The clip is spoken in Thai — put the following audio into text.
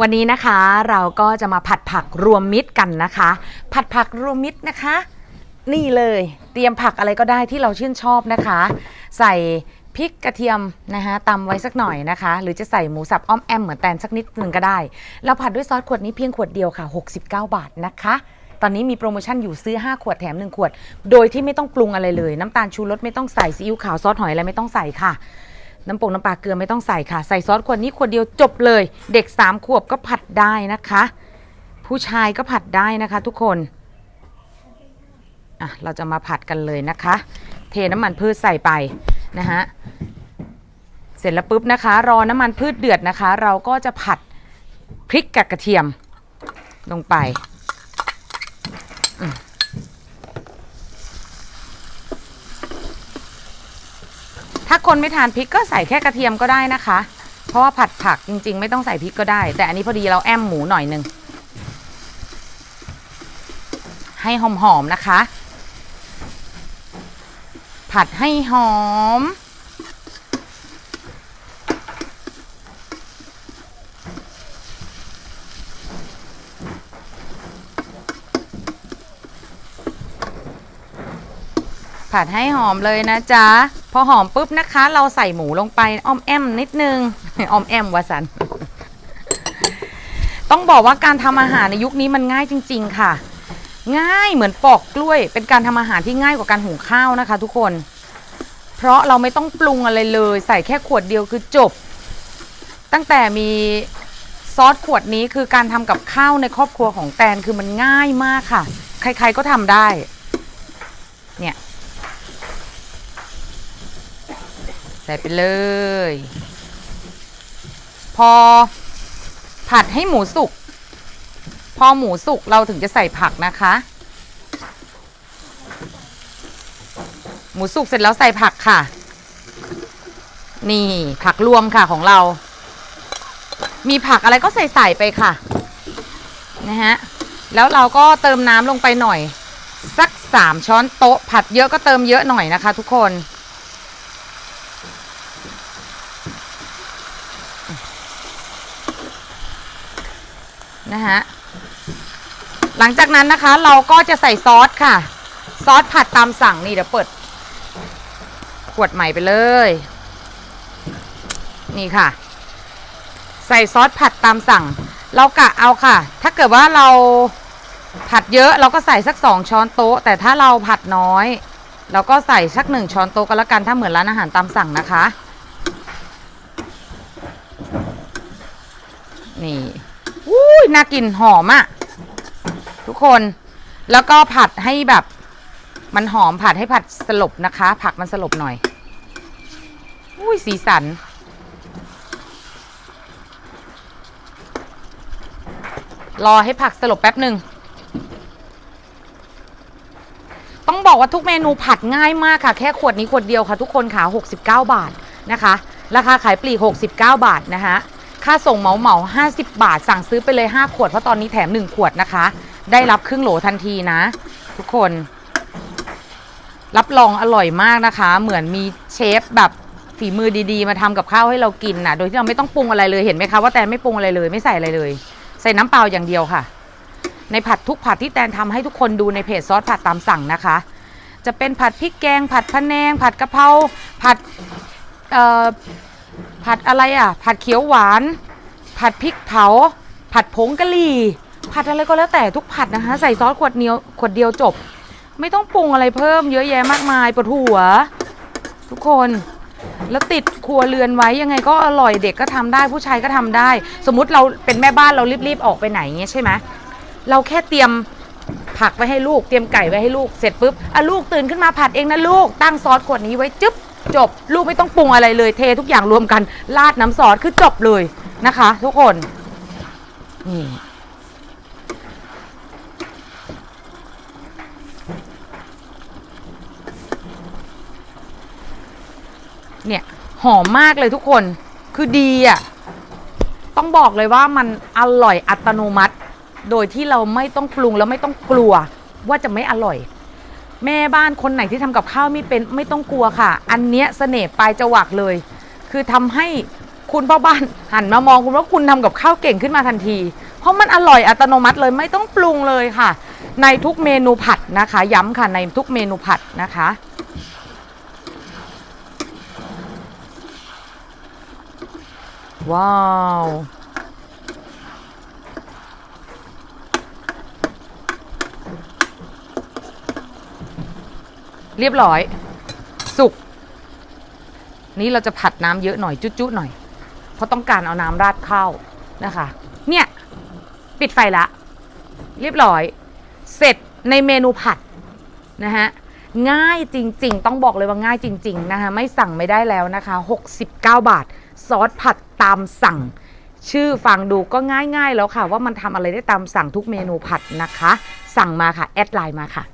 วันนี้นะคะเราก็จะมาผัดผักรวมมิตรกันนะคะ ผัดผักรวมมิตรนะคะ นี่เลยเตรียมผักอะไรก็ได้ที่เราชื่นชอบนะคะ ใส่พริกกระเทียมนะคะตำไว้สักหน่อยนะคะ หรือจะใส่หมูสับอ้อมแอมเหมือนแตนสักนิดหนึ่งก็ได้เราผัดด้วยซอสขวดนี้เพียงขวดเดียวค่ะ 69 บาทนะคะตอนนี้มีโปรโมชั่นอยู่ซื้อ 5 ขวดแถม 1 ขวด โดยที่ไม่ต้องปรุงอะไรเลย น้ำตาลชูรสไม่ต้องใส่ซีอิ๊วขาวซอสหอยอะไรไม่ต้องใส่ค่ะ น้ำปงน้ำปลาเกลือไม่ต้องใส่ค่ะ ใส่ซอสขวดนี้ขวดเดียวจบเลย เด็ก 3 ขวบก็ผัดได้นะคะ ผู้ชายก็ผัดได้นะคะ ทุกคนอะเราจะมาผัดกันเลยนะคะ เทน้ำมันพืชใส่ไปนะฮะเสร็จแล้วปุ๊บนะคะ รอน้ำมันพืชเดือดนะคะ เราก็จะผัดพริกกับกระเทียมลงไปอืม ถ้าคนไม่ทานพริกก็ใส่แค่กระเทียมก็ได้นะคะ เพราะว่าผัดผักจริง ๆ ไม่ต้องใส่พริกก็ได้ แต่อันนี้พอดีเราแอมหมูหน่อยหนึ่งให้หอมๆนะคะ ผัดให้หอม ผัดให้หอมเลยนะจ๊ะ พอหอมปุ๊บนะคะ เราใส่หมูลงไปอ้อมแอมนิดนึงอ้อมแอมวะสัน ต้องบอกว่าการทำอาหารในยุคนี้มันง่ายจริง ๆ ค่ะ ง่ายเหมือนปอกกล้วย เป็นการทำอาหารที่ง่ายกว่าการหุงข้าวนะคะ ทุกคน เพราะเราไม่ต้องปรุงอะไรเลย ใส่แค่ขวดเดียวคือจบ ตั้งแต่มีซอสขวดนี้คือการทำกับข้าวในครอบครัวของแตนคือมันง่ายมากค่ะ ใครๆก็ทำได้ เนี่ย ใส่ไปเลย พอ ผัดให้หมูสุก พอหมูสุกเราถึงจะใส่ผักนะคะ หมูสุกเสร็จแล้วใส่ผักค่ะ นี่ผักรวมค่ะของเรา มีผักอะไรก็ใส่ใส่ไปค่ะ นะฮะ แล้วเราก็เติมน้ำลงไปหน่อย สักสามช้อนโต๊ะ ผัดเยอะก็เติมเยอะหน่อยนะคะ ทุกคน นะฮะหลังจากนั้นนะคะเราก็จะใส่ซอสค่ะ ซอสผัดตามสั่งนี่เดี๋ยวเปิด ขวดใหม่ไปเลย นี่ค่ะ ใส่ซอสผัดตามสั่ง เรากะเอาค่ะ ถ้าเกิดว่าเราผัดเยอะเราก็ใส่สักสองช้อนโต๊ะ แต่ถ้าเราผัดน้อย เราก็ใส่สักหนึ่งช้อนโต๊ะก็แล้วกันถ้าเหมือนร้านอาหารตามสั่งนะคะ นี่ ยน่ากินหอมอะ่ะ ทุกคนแล้วก็ผัดให้แบบ มันหอมผัดให้ผัดสลบนะคะ ผักมันสลบหน่อยอุ้ยสีสัน รอให้ผักสลบแป๊บหนึ่งต้องบอกว่าทุกเมนูผัดง่ายมากค่ะ แค่ขวดนี้ขวดเดียวค่ะ ทุกคนค่ะ 69 บาทนะคะ ราคาขายปลีก 69 บาทนะคะ ค่าส่งเหมาเหมา50 บาท สั่งซื้อไปเลย 5 ขวด เพราะตอนนี้แถม 1 ขวดนะคะ ได้รับครึ่งโหลทันทีนะ ทุกคน รับรองอร่อยมากนะคะ เหมือนมีเชฟแบบฝีมือดีๆ มาทำกับข้าวให้เรากินนะโดยที่เราไม่ต้องปรุงอะไรเลยเห็นไหมคะว่าแตนไม่ปรุงอะไรเลยไม่ใส่อะไรเลย ใส่น้ำเปล่าอย่างเดียวค่ะ ในผัดทุกผัดที่แตนทำให้ทุกคนดูในเพจซอสผัดตามสั่งนะคะ จะเป็นผัดพริกแกง ผัดพะแนง ผัดกะเพราผัดเอ่อ ผัดอะไรอะ ผัดเขียวหวาน ผัดพริกเผา ผัดผงกะหรี่ ผัดอะไรก็แล้วแต่ทุกผัดนะคะ ใส่ซอสขวดเดียวขวดเดียวจบ ไม่ต้องปรุงอะไรเพิ่มเยอะแยะมากมายปวดหัว ทุกคนแล้วติดครัวเรือนไว้ยังไงก็อร่อยเด็กก็ทำได้ผู้ชายก็ทำได้ สมมุติเราเป็นแม่บ้านเรารีบๆออกไปไหนเงี้ยใช่ไหมเราแค่เตรียมผักไว้ให้ลูก เตรียมไก่ไว้ให้ลูกเสร็จปุ๊บอะลูกตื่นขึ้นมาผัดเองนะลูกตั้งซอสขวดนี้ไว้จึ๊บ จบลูกไม่ต้องปรุงอะไรเลยเททุกอย่างรวมกันราดน้ำซอสคือจบเลยนะคะ ทุกคนนี่เนี่ยหอมมากเลยทุกคนคือดีอะต้องบอกเลยว่ามันอร่อยอัตโนมัติ โดยที่เราไม่ต้องปรุงแล้วไม่ต้องกลัวว่าจะไม่อร่อย แม่บ้านคนไหนที่ทำกับข้าวไม่เป็นไม่ต้องกลัวค่ะ อันเนี้ยเสน่ห์ปลายจวักเลย คือทำให้คุณพ่อบ้านหันมามองคุณว่าคุณทำกับข้าวเก่งขึ้นมาทันที เพราะมันอร่อยอัตโนมัติเลยไม่ต้องปรุงเลยค่ะ ในทุกเมนูผัดนะคะ ย้ำค่ะในทุกเมนูผัดนะคะ ว้าว เรียบร้อย สุก นี่เราจะผัดน้ำเยอะหน่อย จุ๊ๆหน่อย เพราะต้องการเอาน้ำราดข้าวนะคะ เนี่ย ปิดไฟละ เรียบร้อย เสร็จในเมนูผัดนะฮะง่ายจริง ๆ ต้องบอกเลยว่าง่ายจริง ๆ นะคะ ไม่สั่งไม่ได้แล้วนะคะ 69 บาท ซอสผัดตามสั่ง ชื่อฟังดูก็ง่าย ๆ แล้วค่ะ ว่ามันทำอะไรได้ตามสั่งทุกเมนูผัดนะคะ สั่งมาค่ะ แอดไลน์มาค่ะ